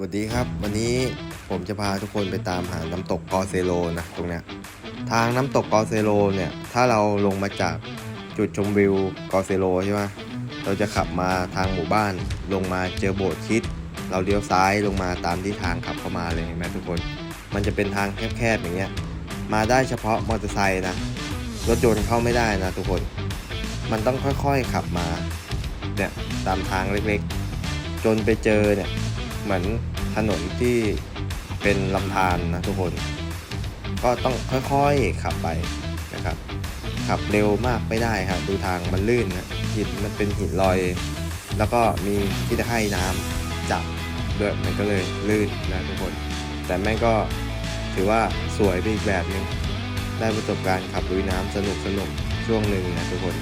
สวัสดีครับ วันนี้ผมจะพาทุกคนไปตามหาน้ำตกกอเซโลนะตรงเนี้ยทางน้ำตกกอเซโลเนี่ยถ้าเราลงมาจากจุดชมวิวกอเซโลใช่ไหมเราจะขับมาทางหมู่บ้านลงมาเจอโบสถ์คิด เราเลี้ยวซ้ายลงมาตามที่ทางขับเข้ามาเลยเห็นไหมทุกคน มันจะเป็นทางแคบๆอย่างเงี้ยมาได้เฉพาะมอเตอร์ไซค์นะรถยนต์เข้าไม่ได้นะทุกคน มันต้องค่อยๆขับมาเนี่ยตามทางเล็กๆ จนไปเจอเนี่ย เหมือนถนนที่เป็นลำธารนะทุกคน ก็ต้องค่อยๆขับไปนะครับ ขับเร็วมากไม่ได้ครับ ดูทางมันลื่นนะหินมันเป็นหินลอย แล้วก็มีที่ตะไคร่น้ำจับด้วยมันก็เลยลื่นนะทุกคน แต่แม่ก็ถือว่าสวยไปอีกแบบหนึงได้ประสบการณ์ขับลุยน้ำสนุกสนุกๆช่วงหนึ่งนะทุกคน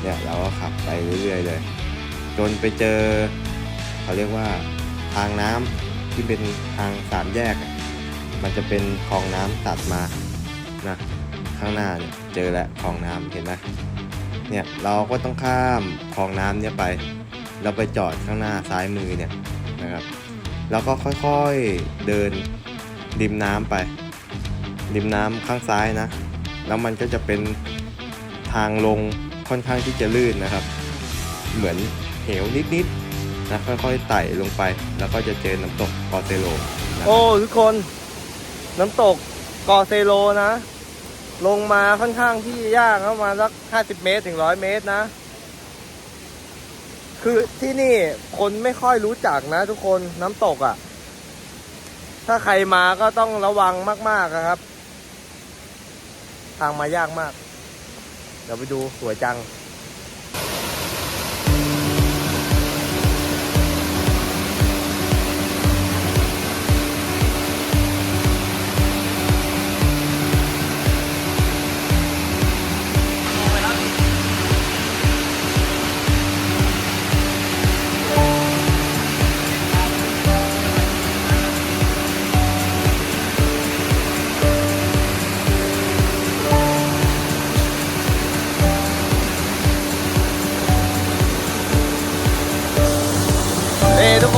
เนี่ยเราก็ขับไปเรื่อยๆเลย จนไปเจอ เขาเรียกว่า ทางน้ำที่เป็นทางสามแยก มันจะเป็นคลองน้ำตัดมานะข้างหน้าเนี่ยเจอแล้วคลองน้ำเห็นไหมเนี่ยเราก็ต้องข้ามคลองน้ำเนี่ยไปแล้วไปจอดข้างหน้าซ้ายมือเนี่ยนะครับแล้วก็ค่อยๆเดินริมน้ำไป ริมน้ำข้างซ้ายนะ แล้วมันก็จะเป็นทางลงค่อนข้างที่จะลื่นนะครับ เหมือนเหวนิดๆ นะค่อยๆไต่ลงไป แล้วก็จะเจอน้ำตกกอเตโลโอ้ทุกคน น้ำตกกอเซโลนะ ลงมาค่อนข้างที่ยากประมาณสักห้าสิบเมตรถึงร้อยเมตรนะ คือที่นี่คนไม่ค่อยรู้จักนะ ทุกคนน้ำตกอะ่ะ ถ้าใครมาก็ต้องระวังมากๆอะครับ ทางมายากมาก เดี๋ยวไปดูสวยจัง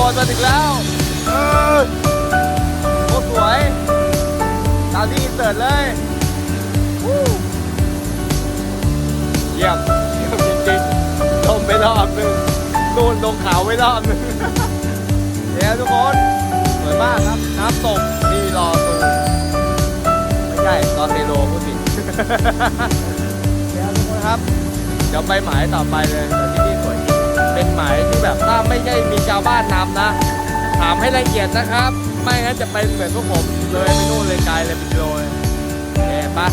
นี่ทุกคนมาถึงแล้วเออโคตรสวยตามที่อินเสิร์ตเลยวู้เยี่ยมเยี่ยมจริงๆชมไปรอบหนึงนูนลงเขาไปรอบหนึงเนี่ยทุกคนสวยมากครับน้ำตกมีรอตูไม่ใช่รอเซโลพูดผิดเนี่ยทุกคนครับ เดี๋ยวไปหมายต่อไปเลยาวบ้านนำนะ ถามให้ละเอียดนะครับ ไม่งั้นจะเป็นเหมือนพวกผมเลยไปนู่นเลยไกลเลยไปโดยโอเคปะ